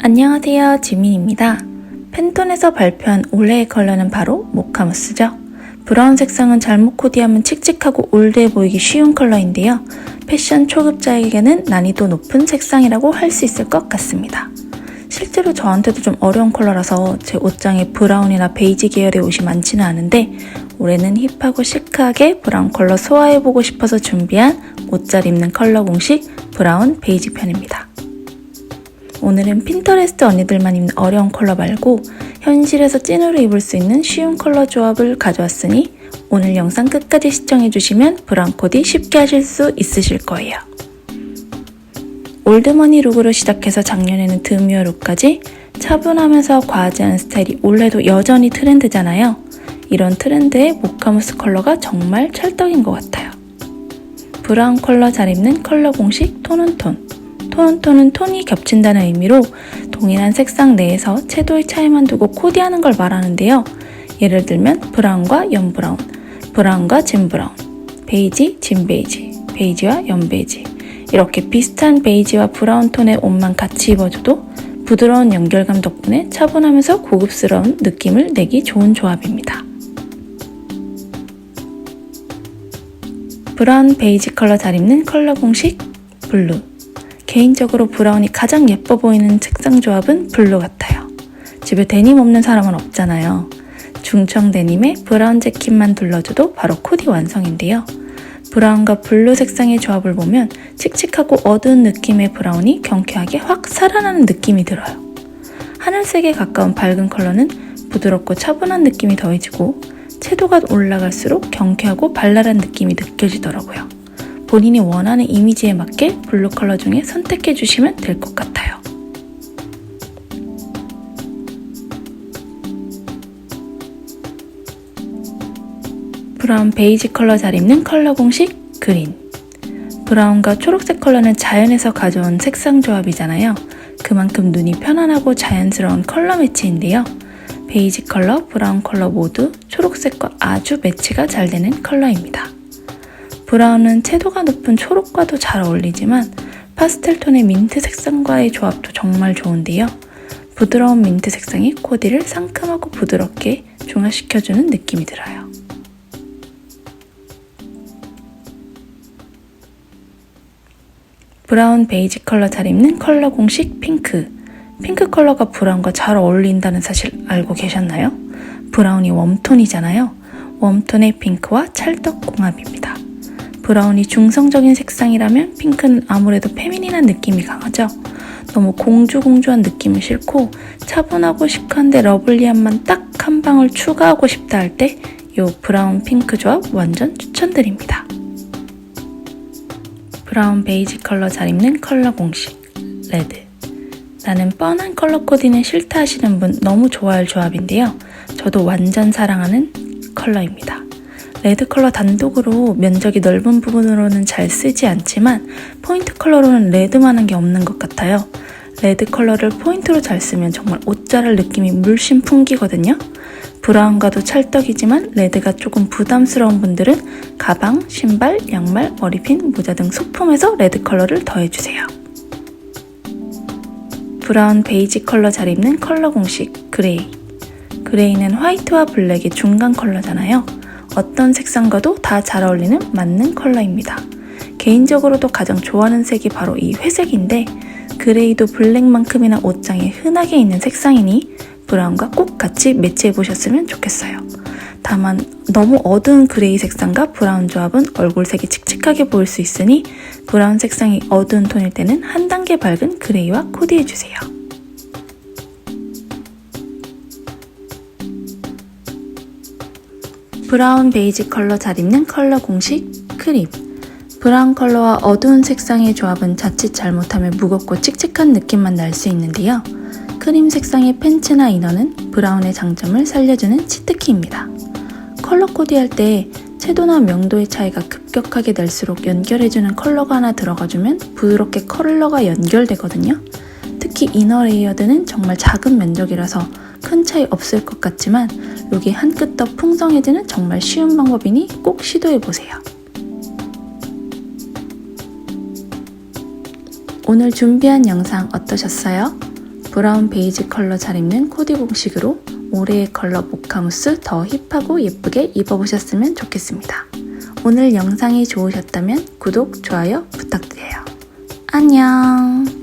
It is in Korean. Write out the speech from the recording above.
안녕하세요. 지민입니다. 팬톤에서 발표한 올해의 컬러는 바로 모카무스죠. 브라운 색상은 잘못 코디하면 칙칙하고 올드해 보이기 쉬운 컬러인데요. 패션 초급자에게는 난이도 높은 색상이라고 할 수 있을 것 같습니다. 실제로 저한테도 좀 어려운 컬러라서 제 옷장에 브라운이나 베이지 계열의 옷이 많지는 않은데 올해는 힙하고 시크하게 브라운 컬러 소화해보고 싶어서 준비한 옷 잘 입는 컬러 공식 브라운 베이지 편입니다. 오늘은 핀터레스트 언니들만 입는 어려운 컬러 말고 현실에서 찐으로 입을 수 있는 쉬운 컬러 조합을 가져왔으니 오늘 영상 끝까지 시청해주시면 브라운 코디 쉽게 하실 수 있으실 거예요. 올드머니 룩으로 시작해서 작년에는 드미어 룩까지 차분하면서 과하지 않은 스타일이 올해도 여전히 트렌드잖아요. 이런 트렌드의 모카무스 컬러가 정말 찰떡인 것 같아요. 브라운 컬러 잘 입는 컬러 공식 톤은 톤. 톤은 톤이 겹친다는 의미로 동일한 색상 내에서 채도의 차이만 두고 코디하는 걸 말하는데요. 예를 들면 브라운과 연 브라운, 브라운과 진 브라운, 베이지, 진 베이지, 베이지와 연 베이지. 이렇게 비슷한 베이지와 브라운 톤의 옷만 같이 입어줘도 부드러운 연결감 덕분에 차분하면서 고급스러운 느낌을 내기 좋은 조합입니다. 브라운 베이지 컬러 잘 입는 컬러 공식 블루. 개인적으로 브라운이 가장 예뻐 보이는 색상 조합은 블루 같아요. 집에 데님 없는 사람은 없잖아요. 중청 데님에 브라운 재킷만 둘러줘도 바로 코디 완성인데요. 브라운과 블루 색상의 조합을 보면 칙칙하고 어두운 느낌의 브라운이 경쾌하게 확 살아나는 느낌이 들어요. 하늘색에 가까운 밝은 컬러는 부드럽고 차분한 느낌이 더해지고 채도가 올라갈수록 경쾌하고 발랄한 느낌이 느껴지더라고요. 본인이 원하는 이미지에 맞게 블루 컬러 중에 선택해 주시면 될 것 같아요. 브라운 베이지 컬러 잘 입는 컬러 공식 그린. 브라운과 초록색 컬러는 자연에서 가져온 색상 조합이잖아요. 그만큼 눈이 편안하고 자연스러운 컬러 매치인데요. 베이지 컬러, 브라운 컬러 모두 초록색과 아주 매치가 잘 되는 컬러입니다. 브라운은 채도가 높은 초록과도 잘 어울리지만 파스텔 톤의 민트 색상과의 조합도 정말 좋은데요. 부드러운 민트 색상이 코디를 상큼하고 부드럽게 중화시켜주는 느낌이 들어요. 브라운 베이지 컬러 잘 입는 컬러 공식 핑크. 핑크 컬러가 브라운과 잘 어울린다는 사실 알고 계셨나요? 브라운이 웜톤이잖아요. 웜톤의 핑크와 찰떡 궁합입니다. 브라운이 중성적인 색상이라면 핑크는 아무래도 페미닌한 느낌이 강하죠. 너무 공주공주한 느낌은 싫고 차분하고 시크한데 러블리함만 딱 한 방울 추가하고 싶다 할 때 이 브라운 핑크 조합 완전 추천드립니다. 브라운 베이지 컬러 잘 입는 컬러 공식 레드 나는 뻔한 컬러 코디는 싫다 하시는 분 너무 좋아할 조합인데요. 저도 완전 사랑하는 컬러입니다. 레드 컬러 단독으로 면적이 넓은 부분으로는 잘 쓰지 않지만 포인트 컬러로는 레드만한 게 없는 것 같아요. 레드 컬러를 포인트로 잘 쓰면 정말 옷 자랄 느낌이 물씬 풍기거든요. 브라운과도 찰떡이지만 레드가 조금 부담스러운 분들은 가방, 신발, 양말, 머리핀, 모자 등 소품에서 레드 컬러를 더해주세요. 브라운 베이지 컬러 잘 입는 컬러 공식 그레이. 그레이는 화이트와 블랙의 중간 컬러잖아요. 어떤 색상과도 다 잘 어울리는 맞는 컬러입니다. 개인적으로도 가장 좋아하는 색이 바로 이 회색인데 그레이도 블랙만큼이나 옷장에 흔하게 있는 색상이니 브라운과 꼭 같이 매치해 보셨으면 좋겠어요. 다만 너무 어두운 그레이 색상과 브라운 조합은 얼굴색이 칙칙하게 보일 수 있으니 브라운 색상이 어두운 톤일 때는 한 단계 밝은 그레이와 코디해 주세요. 브라운 베이지 컬러 잘 입는 컬러 공식 크림 브라운 컬러와 어두운 색상의 조합은 자칫 잘못하면 무겁고 칙칙한 느낌만 날 수 있는데요. 크림 색상의 팬츠나 이너는 브라운의 장점을 살려주는 치트키입니다. 컬러 코디할 때 채도나 명도의 차이가 급격하게 날수록 연결해주는 컬러가 하나 들어가주면 부드럽게 컬러가 연결되거든요. 특히 이너 레이어드는 정말 작은 면적이라서 큰 차이 없을 것 같지만 룩이 한끗 더 풍성해지는 정말 쉬운 방법이니 꼭 시도해보세요. 오늘 준비한 영상 어떠셨어요? 브라운 베이지 컬러 잘 입는 코디 봉식으로 올해의 컬러 모카무스 더 힙하고 예쁘게 입어보셨으면 좋겠습니다. 오늘 영상이 좋으셨다면 구독, 좋아요 부탁드려요. 안녕!